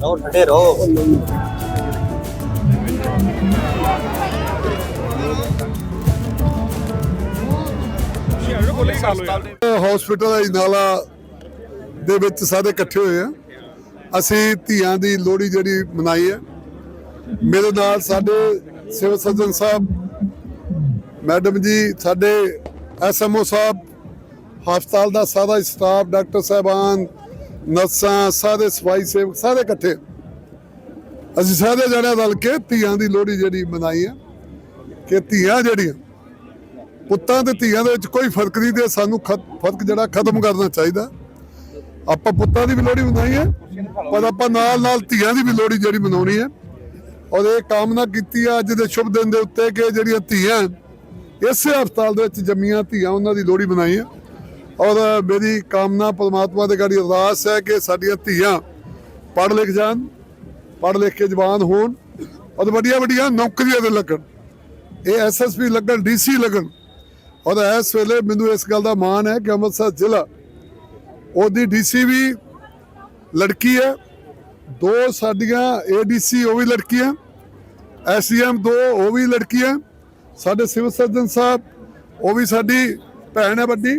ਰਹੋ ਠੰਡੇ ਰਹੋ। ਹਸਪੀਟਲ ਇਨਾਲਾ ਦੇ ਵਿੱਚ ਸਾਰੇ ਇਕੱਠੇ ਹੋਏ ਆ। ਅਸੀਂ ਧੀਆਂ ਦੀ ਲੋਹੜੀ ਜਿਹੜੀ ਮਨਾਈ ਹੈ ਮੇਰੇ ਨਾਲ ਸਾਡੇ ਸਿਵਲ ਸਰਜਨ ਸਾਹਿਬ, ਮੈਡਮ ਜੀ, ਸਾਡੇ ਐਸਐਮਓ ਸਾਹਿਬ, ਹਸਪਤਾਲ ਦਾ ਸਾਰਾ ਸਟਾਫ ਡਾਕਟਰ ਸਾਹਿਬਾਨ ਨਰਸਾਂ ਸਾਰੇ ਸਫ਼ਾਈ ਸੇਵਕ ਸਾਰੇ ਇਕੱਠੇ। ਅਸੀਂ ਸਾਰੇ ਜਣੇ ਰਲ ਕੇ ਧੀਆਂ ਦੀ ਲੋਹੜੀ ਜਿਹੜੀ ਮਨਾਈ ਹੈ, ਕਿ ਧੀਆਂ ਜਿਹੜੀਆਂ, ਪੁੱਤਾਂ ਤੇ ਧੀਆਂ ਦੇ ਵਿੱਚ ਕੋਈ ਫ਼ਰਕ ਨਹੀਂ ਤੇ ਸਾਨੂੰ ਫ਼ਰਕ ਜਿਹੜਾ ਖਤਮ ਕਰਨਾ ਚਾਹੀਦਾ। ਆਪਾਂ ਪੁੱਤਾਂ ਦੀ ਵੀ ਲੋਹੜੀ ਮਨਾਈ ਹੈ, ਪਰ ਆਪਾਂ ਨਾਲ ਨਾਲ ਧੀਆਂ ਦੀ ਵੀ ਲੋਹੜੀ ਜਿਹੜੀ ਮਨਾਉਣੀ ਹੈ। ਔਰ ਇਹ ਕਾਮਨਾ ਕੀਤੀ ਆ ਅੱਜ ਦੇ ਸ਼ੁਭ ਦਿਨ ਦੇ ਉੱਤੇ ਕਿ ਜਿਹੜੀਆਂ ਧੀਆਂ, ਇਸੇ ਹਸਪਤਾਲ ਦੇ ਵਿੱਚ ਜੰਮੀਆਂ ਧੀਆਂ, ਉਹਨਾਂ ਦੀ ਲੋਹੜੀ ਮਨਾਈ ਹੈ। ਔਰ ਮੇਰੀ ਕਾਮਨਾ ਪਰਮਾਤਮਾ ਦੇ ਗਾੜੀ ਅਰਦਾਸ ਹੈ ਕਿ ਸਾਡੀਆਂ ਧੀਆਂ ਪੜ੍ਹ ਲਿਖ ਜਾਣ, ਪੜ੍ਹ ਲਿਖ ਕੇ ਜਵਾਨ ਹੋਣ ਔਰ ਵੱਡੀਆਂ ਵੱਡੀਆਂ ਨੌਕਰੀਆਂ ਤੇ ਲੱਗਣ। ਇਹ ਐਸਐਸਪੀ ਲੱਗਣ ਡੀਸੀ ਲੱਗਣ। ਔਰ ਇਸ ਵੇਲੇ ਮੈਨੂੰ ਇਸ ਗੱਲ ਦਾ ਮਾਣ ਹੈ ਕਿ ਅੰਮ੍ਰਿਤਸਰ ਜ਼ਿਲ੍ਹਾ ਉਹਦੀ ਡੀਸੀ ਵੀ ਲੜਕੀ ਹੈ। ਦੋ ਸਾਡੀਆਂ ਏਡੀਸੀ ਉਹ ਵੀ ਲੜਕੀਆਂ ਐਸਡੀਐਮ ਦੋ ਉਹ ਵੀ ਲੜਕੀਆਂ, ਸਾਡੇ ਸਿਵਲ ਸਰਜਨ ਸਾਹਿਬ, ਉਹ ਵੀ ਸਾਡੀ ਭੈਣ ਹੈ ਵੱਡੀ।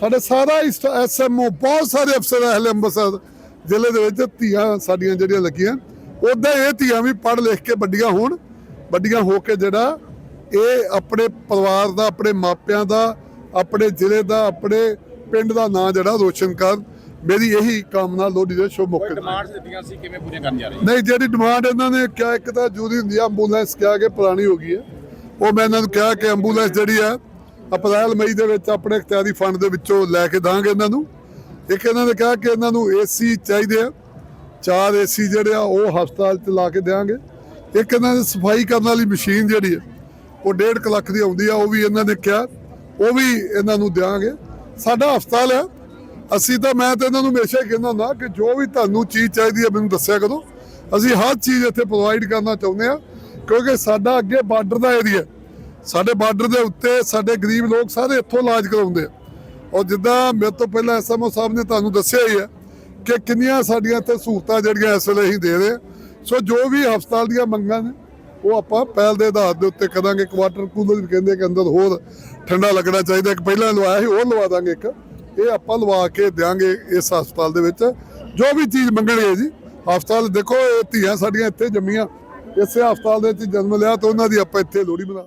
ਸਾਡੇ ਸਾਰਾ ਐਸਐਮਓ ਬਹੁਤ ਸਾਰੇ ਅਫਸਰ ਹੈ ਹਲੇ ਅੰਮ੍ਰਿਤਸਰ ਜ਼ਿਲ੍ਹੇ ਦੇ ਵਿੱਚ ਧੀਆਂ ਸਾਡੀਆਂ ਜਿਹੜੀਆਂ ਲੱਗੀਆਂ। ਉਦਾਂ ਇਹ ਧੀਆਂ ਵੀ ਪੜ੍ਹ ਲਿਖ ਕੇ ਵੱਡੀਆਂ ਹੋਣ ਵੱਡੀਆਂ ਹੋ ਕੇ ਜਿਹੜਾ ਇਹ ਆਪਣੇ ਪਰਿਵਾਰ ਦਾ ਆਪਣੇ ਮਾਪਿਆਂ ਦਾ ਆਪਣੇ ਜ਼ਿਲ੍ਹੇ ਦਾ ਆਪਣੇ ਪਿੰਡ ਦਾ ਨਾਂ ਜਿਹੜਾ ਰੋਸ਼ਨ ਕਰ ਮੇਰੀ ਇਹੀ ਕਾਮਨਾ ਲੋਹੜੀ ਦੇ ਸ਼ੁਭ ਮੌਕੇ ਤੇ। ਡਿਮਾਂਡਸ ਦਿੱਤੀਆਂ ਸੀ? ਕਿਵੇਂ ਪੂਰੀਆਂ ਕਰਨ ਜਾ ਰਹੇ ਨਹੀਂ ਜਿਹੜੀ ਡਿਮਾਂਡ ਇਹਨਾਂ ਨੇ ਕਿਹਾ ਇੱਕ ਤਾਂ ਜੂਰੀ ਹੁੰਦੀ ਆ ਐਂਬੂਲੈਂਸ ਕਿਹਾ ਕਿ ਪੁਰਾਣੀ ਹੋ ਗਈ ਹੈ। ਉਹ ਮੈਂ ਇਹਨਾਂ ਨੂੰ ਕਿਹਾ ਕਿ ਐਂਬੂਲੈਂਸ ਜਿਹੜੀ ਆ ਅਪ੍ਰੈਲ, ਮਈ ਦੇ ਵਿੱਚ ਆਪਣੇ ਇਖਤਿਆਰੀ ਫੰਡ ਦੇ ਵਿੱਚੋਂ ਲੈ ਕੇ ਦਾਂਗੇ ਇਹਨਾਂ ਨੂੰ। ਇੱਕ ਇਹਨਾਂ ਨੇ ਕਿਹਾ ਕਿ ਇਹਨਾਂ ਨੂੰ ਏਸੀ ਚਾਹੀਦੇ ਆ। ਚਾਰ ਏਸੀ ਜਿਹੜੇ ਆ, ਉਹ ਹਸਪਤਾਲ 'ਚ ਲਾ ਕੇ ਦੇਾਂਗੇ ਇੱਕ ਇਹਨਾਂ ਦੀ ਸਫ਼ਾਈ ਕਰਨ ਵਾਲੀ ਮਸ਼ੀਨ ਜਿਹੜੀ ਹੈ ਉਹ 1.5 ਲੱਖ ਦੀ ਆਉਂਦੀ ਆ, ਉਹ ਵੀ ਇਹਨਾਂ ਨੇ ਕਿਹਾ। ਉਹ ਵੀ ਇਹਨਾਂ ਨੂੰ ਦੇਾਂਗੇ ਸਾਡਾ ਹਸਪਤਾਲ ਹੈ ਅਸੀਂ ਤਾਂ, ਮੈਂ ਤਾਂ ਇਹਨਾਂ ਨੂੰ ਹਮੇਸ਼ਾ ਹੀ ਕਹਿੰਦਾ ਹੁੰਦਾ ਕਿ ਜੋ ਵੀ ਤੁਹਾਨੂੰ ਚੀਜ਼ ਚਾਹੀਦੀ ਹੈ ਮੈਨੂੰ ਦੱਸਿਆ ਕਰੋ। ਅਸੀਂ ਹਰ ਚੀਜ਼ ਇੱਥੇ ਪ੍ਰੋਵਾਈਡ ਕਰਨਾ ਚਾਹੁੰਦੇ ਆ, ਕਿਉਂਕਿ ਸਾਡਾ ਅੱਗੇ ਬਾਰਡਰ ਦਾ ਏਰੀਆ ਸਾਡੇ ਬਾਰਡਰ ਦੇ ਉੱਤੇ ਸਾਡੇ ਗਰੀਬ ਲੋਕ ਸਾਰੇ ਇੱਥੋਂ ਇਲਾਜ ਕਰਾਉਂਦੇ ਆ। ਔਰ ਜਿੱਦਾਂ ਮੇਰੇ ਤੋਂ ਪਹਿਲਾਂ ਐਸਐਮਓ ਸਾਹਿਬ ਨੇ ਤੁਹਾਨੂੰ ਦੱਸਿਆ ਹੀ ਹੈ ਕਿ ਕਿੰਨੀਆਂ ਸਾਡੀਆਂ ਇੱਥੇ ਸਹੂਲਤਾਂ ਜਿਹੜੀਆਂ ਇਸ ਵੇਲੇ ਅਸੀਂ ਦੇ ਰਹੇ ਸੋ ਜੋ ਵੀ ਹਸਪਤਾਲ ਦੀਆਂ ਮੰਗਾਂ ਨੇ, ਉਹ ਆਪਾਂ ਪਹਿਲ ਦੇ ਆਧਾਰ ਦੇ ਉੱਤੇ ਕਰਾਂਗੇ। ਇੱਕ ਵਾਟਰ ਕੂਲਰ ਵੀ ਕਹਿੰਦੇ ਕਿ ਅੰਦਰ ਹੋਰ ਠੰਡਾ ਲੱਗਣਾ ਚਾਹੀਦਾ। ਇੱਕ ਪਹਿਲਾਂ ਲਵਾਇਆ ਸੀ ਉਹ ਲਵਾ ਦਾਂਗੇ ਇੱਕ। ਇਹ ਆਪਾਂ ਲਵਾ ਕੇ ਦਿਆਂਗੇ ਇਸ ਹਸਪਤਾਲ ਦੇ ਵਿੱਚ। ਜੋ ਵੀ ਚੀਜ਼ ਮੰਗਣਗੇ ਜੀ, ਹਸਪਤਾਲ ਦੇਖੋ, ਇਹ ਧੀਆਂ ਸਾਡੀਆਂ ਇੱਥੇ ਜੰਮੀਆਂ। ਇਸੇ ਹਸਪਤਾਲ ਦੇ ਵਿੱਚ ਜਨਮ ਲਿਆ ਤਾਂ ਉਹਨਾਂ ਦੀ ਆਪਾਂ ਇੱਥੇ ਲੋਹੜੀ ਬਣਾ